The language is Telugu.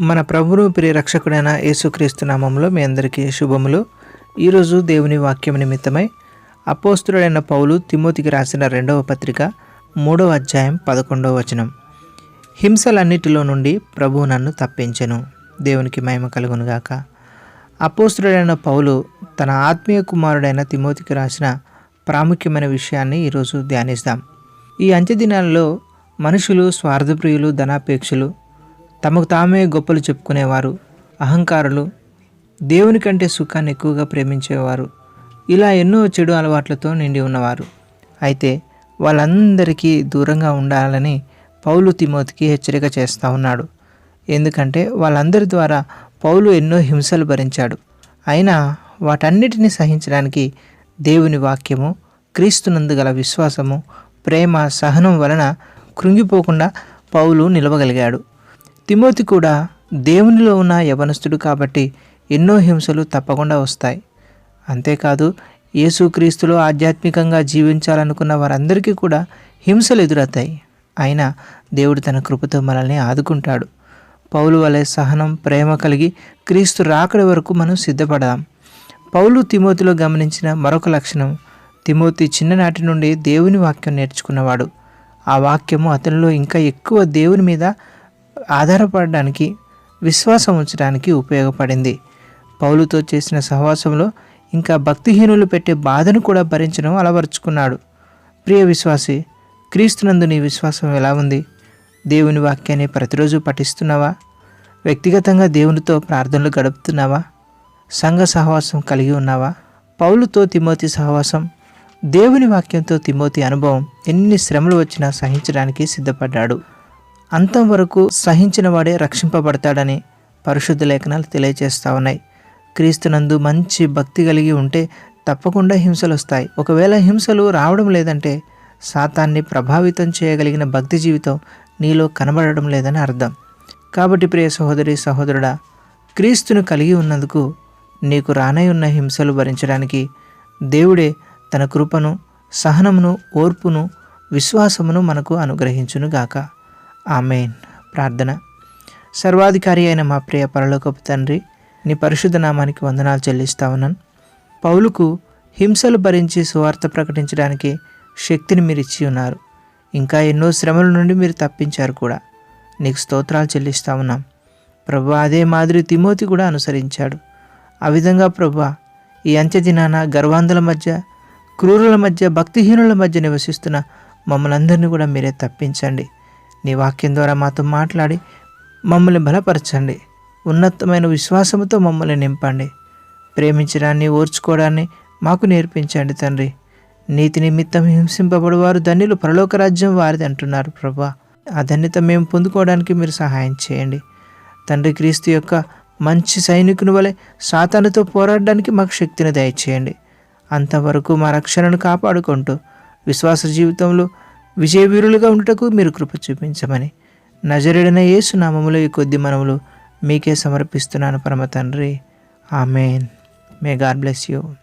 మన ప్రభువు ప్రియ రక్షకుడైన యేసుక్రీస్తు నామంలో మీ అందరికీ శుభములు. ఈరోజు దేవుని వాక్యం నిమిత్తమై అపోస్తుడైన పౌలు తిమోతికి రాసిన రెండవ పత్రిక మూడవ అధ్యాయం పదకొండవ వచనం. హింసలన్నిటిలో నుండి ప్రభువు నన్ను తప్పించెను. దేవునికి మహిమ కలుగునుగాక అపోస్తుడైన పౌలు తన ఆత్మీయ కుమారుడైన తిమోతికి రాసిన ప్రాముఖ్యమైన విషయాన్ని ఈరోజు ధ్యానిస్తాం. ఈ అంత్య దినాల్లో మనుషులు స్వార్థప్రియులు ధనాపేక్షలు తమకు తామే గొప్పలు చెప్పుకునేవారు. అహంకారులు దేవుని కంటే సుఖాన్ని ఎక్కువగా ప్రేమించేవారు. ఇలా ఎన్నో చెడు అలవాట్లతో నిండి ఉన్నవారు. అయితే వాళ్ళందరికీ దూరంగా ఉండాలని పౌలు తిమోతికి హెచ్చరిక చేస్తూ ఉన్నాడు. ఎందుకంటే వాళ్ళందరి ద్వారా పౌలు ఎన్నో హింసలు భరించాడు. అయినా వాటన్నిటిని సహించడానికి దేవుని వాక్యము క్రీస్తునందు గల విశ్వాసము ప్రేమ సహనం వలన కృంగిపోకుండా పౌలు నిలవగలిగాడు. తిమోతి కూడా దేవునిలో ఉన్న యవనస్తుడు కాబట్టి ఎన్నో హింసలు తప్పకుండా వస్తాయి. అంతేకాదు యేసుక్రీస్తులో ఆధ్యాత్మికంగా జీవించాలనుకున్న వారందరికీ కూడా హింసలు ఎదురవుతాయి. అయినా దేవుడు తన కృపతో మనల్ని ఆదుకుంటాడు. పౌలు వలె సహనం ప్రేమ కలిగి క్రీస్తు రాకడి వరకు మనం సిద్ధపడదాం. పౌలు తిమోతిలో గమనించిన మరొక లక్షణం తిమోతి చిన్ననాటి నుండి దేవుని వాక్యం నేర్చుకున్నవాడు. ఆ వాక్యము అతనిలో ఇంకా ఎక్కువ దేవుని మీద ఆధారపడడానికి విశ్వాసం ఉంచడానికి ఉపయోగపడింది. పౌలుతో చేసిన సహవాసంలో ఇంకా భక్తిహీనులు పెట్టే బాధను కూడా భరించడం అలవరుచుకున్నాడు. ప్రియ విశ్వాసి క్రీస్తునందు నీ విశ్వాసం ఎలా ఉంది? దేవుని వాక్యాన్ని ప్రతిరోజు పఠిస్తున్నావా? వ్యక్తిగతంగా దేవునితో ప్రార్థనలు గడుపుతున్నావా? సంఘ సహవాసం కలిగి ఉన్నావా? పౌలుతో తిమోతి సహవాసం దేవుని వాక్యంతో తిమోతి అనుభవం ఎన్ని శ్రమలు వచ్చినా సహించడానికి సిద్ధపడ్డాడు. అంతం వరకు సహించిన వాడే రక్షింపబడతాడని పరిశుద్ధ లేఖనాలు తెలియజేస్తూ ఉన్నాయి. క్రీస్తునందు మంచి భక్తి కలిగి ఉంటే తప్పకుండా హింసలు వస్తాయి. ఒకవేళ హింసలు రావడం లేదంటే శాతాన్ని ప్రభావితం చేయగలిగిన భక్తి జీవితం నీలో కనబడడం లేదని అర్థం. కాబట్టి ప్రియ సహోదరి సహోదరుడా క్రీస్తును కలిగి ఉన్నందుకు నీకు రానై ఉన్న హింసలు భరించడానికి దేవుడే తన కృపను సహనమును ఓర్పును విశ్వాసమును మనకు అనుగ్రహించునుగాక. ఆమెన్. ప్రార్థన. సర్వాధికారి అయిన మా ప్రియ పరలోకపు తండ్రి నీ పరిశుద్ధ నామానికి వందనాలు చెల్లిస్తా ఉన్నాను. పౌలుకు హింసలు భరించి సువార్త ప్రకటించడానికి శక్తిని మీరు ఇచ్చి ఉన్నారు. ఇంకా ఎన్నో శ్రమల నుండి మీరు తప్పించారు కూడా. నీకు స్తోత్రాలు చెల్లిస్తా ఉన్నాం. ప్రభు అదే మాదిరి తిమోతి కూడా అనుసరించాడు. ఆ విధంగా ప్రభు ఈ అంత్య దినాన గర్వాంధుల మధ్య క్రూరుల మధ్య భక్తిహీనుల మధ్య నివసిస్తున్న మమ్మల్ని అందరినీ కూడా మీరే తప్పించండి. నీ వాక్యం ద్వారా మాతో మాట్లాడి మమ్మల్ని బలపరచండి. ఉన్నతమైన విశ్వాసంతో మమ్మల్ని నింపండి. ప్రేమించడాన్ని ఓర్చుకోవడాన్ని మాకు నేర్పించండి తండ్రి. నీతి నిమిత్తం హింసింపబడువారు ధన్యులు పరలోక రాజ్యం వారిది అంటున్నారు ప్రభా. ఆ ధన్యత మేము పొందుకోవడానికి మీరు సహాయం చేయండి. తండ్రి క్రీస్తు యొక్క మంచి సైనికుని వలె సాతానుతో పోరాడడానికి మాకు శక్తిని దయచేయండి. అంతవరకు మా రక్షణను కాపాడుకుంటూ విశ్వాస జీవితంలో విజయవీరులుగా ఉండుటకు మీరు కృప చూపించమని. నజరుడైన యేసు నామములో ఈ కొద్ది మనములు మీకే సమర్పిస్తున్నాను పరమ తండ్రి. Amen. May God bless you